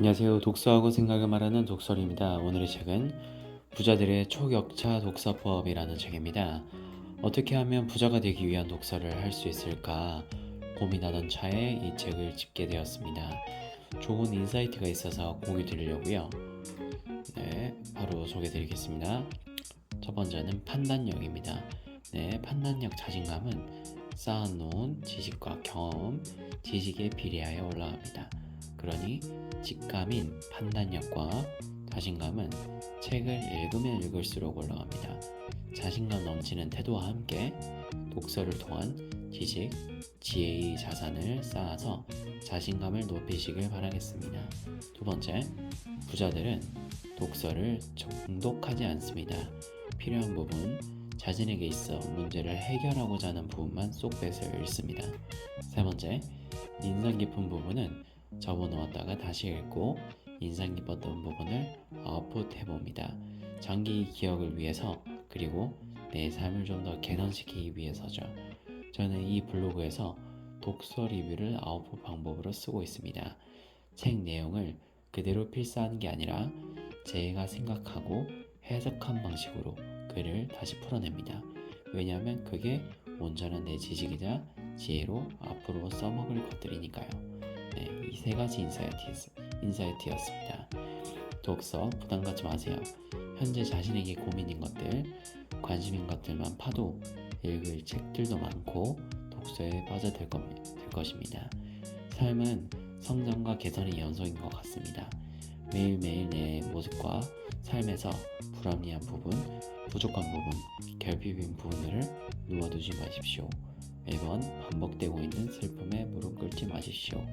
안녕하세요. 독서하고 생각을 말하는 독설입니다. 오늘의 책은 부자들의 초격차 독서법이라는 책입니다. 어떻게 하면 부자가 되기 위한 독서를 할 수 있을까 고민하던 차에 이 책을 집게 되었습니다. 좋은 인사이트가 있어서 공유 드리려고요. 네, 바로 소개드리겠습니다. 첫 번째는 판단력입니다. 네, 판단력 자신감은 쌓아놓은 지식과 경험, 지식에 비례하여 올라갑니다. 그러니 직감인 판단력과 자신감은 책을 읽으면 읽을수록 올라갑니다. 자신감 넘치는 태도와 함께 독서를 통한 지식, 지혜의 자산을 쌓아서 자신감을 높이시길 바라겠습니다. 두 번째, 부자들은 독서를 정독하지 않습니다. 필요한 부분, 자신에게 있어 문제를 해결하고자 하는 부분만 쏙 빼서 읽습니다. 세 번째, 인상 깊은 부분은 접어놓았다가 다시 읽고 인상 깊었던 부분을 아웃풋 해봅니다. 장기 기억을 위해서 그리고 내 삶을 좀 더 개선시키기 위해서죠. 저는 이 블로그에서 독서 리뷰를 아웃풋 방법으로 쓰고 있습니다. 책 내용을 그대로 필사하는 게 아니라 제가 생각하고 해석한 방식으로 글을 다시 풀어냅니다. 왜냐하면 그게 온전한 내 지식이자 지혜로 앞으로 써먹을 것들이니까요. 네, 이세 가지 인사이트, 인사이트였습니다. 독서 부담 갖지 마세요. 현재 자신에게 고민인 것들, 관심인 것들만 파도 읽을 책들도 많고 독서에 빠져들 것, 될 것입니다. 삶은 성장과 개선의 연속인 것 같습니다. 매일매일 내 모습과 삶에서 불합리한 부분, 부족한 부분, 결핍인 부분들을 놓아두지 마십시오. 매번 반복되고 있는 슬픔에 무릎 꿇지 마십시오.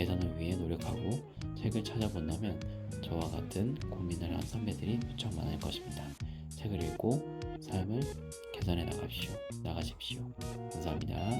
개선을 위해 노력하고 책을 찾아본다면 저와 같은 고민을 한 선배들이 무척 많을 것입니다. 책을 읽고 삶을 개선해 나가십시오. 나가십시오. 감사합니다.